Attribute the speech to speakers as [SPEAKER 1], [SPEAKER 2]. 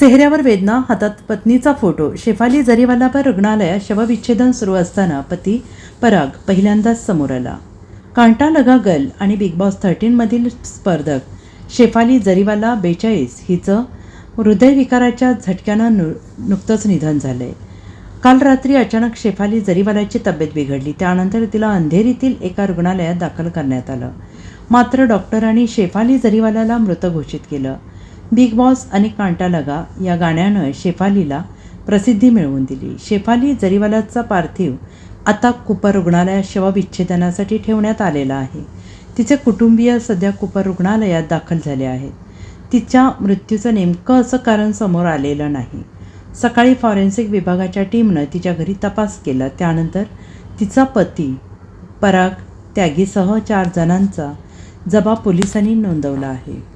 [SPEAKER 1] चेहऱ्यावर वेदना हातात पत्नीचा फोटो शेफाली जरीवालापर रुग्णालयात शवविच्छेदन सुरू असताना पती पराग पहिल्यांदाच समोर आला. कांटा लगा गल आणि बिग बॉस थर्टीनमधील स्पर्धक शेफाली जरीवाला बेचाळीस हिचं हृदयविकाराच्या झटक्यानं नु नुकतंच निधन झालं आहे काल रात्री अचानक शेफाली जरीवालाची तब्येत बिघडली. त्यानंतर तिला अंधेरीतील एका रुग्णालयात दाखल करण्यात आलं. मात्र डॉक्टरांनी शेफाली जरीवालाला मृत घोषित केलं. बिग बॉस आणि कांटा लगा या गाण्यानं शेफालीला प्रसिद्धी मिळवून दिली. शेफाली जरीवालाचा पार्थिव आता कुपर रुग्णालयात शवविच्छेदनासाठी ठेवण्यात आलेला आहे. तिचे कुटुंबीय सध्या कुपर रुग्णालयात दाखल झाले आहेत. तिच्या मृत्यूचं नेमकं असं कारण समोर आलेलं नाही. सकाळी फॉरेन्सिक विभागाच्या टीमनं तिच्या घरी तपास केला. त्यानंतर तिचा पती पराग त्यागीसह चार जणांचा जबाब पोलिसांनी नोंदवला आहे.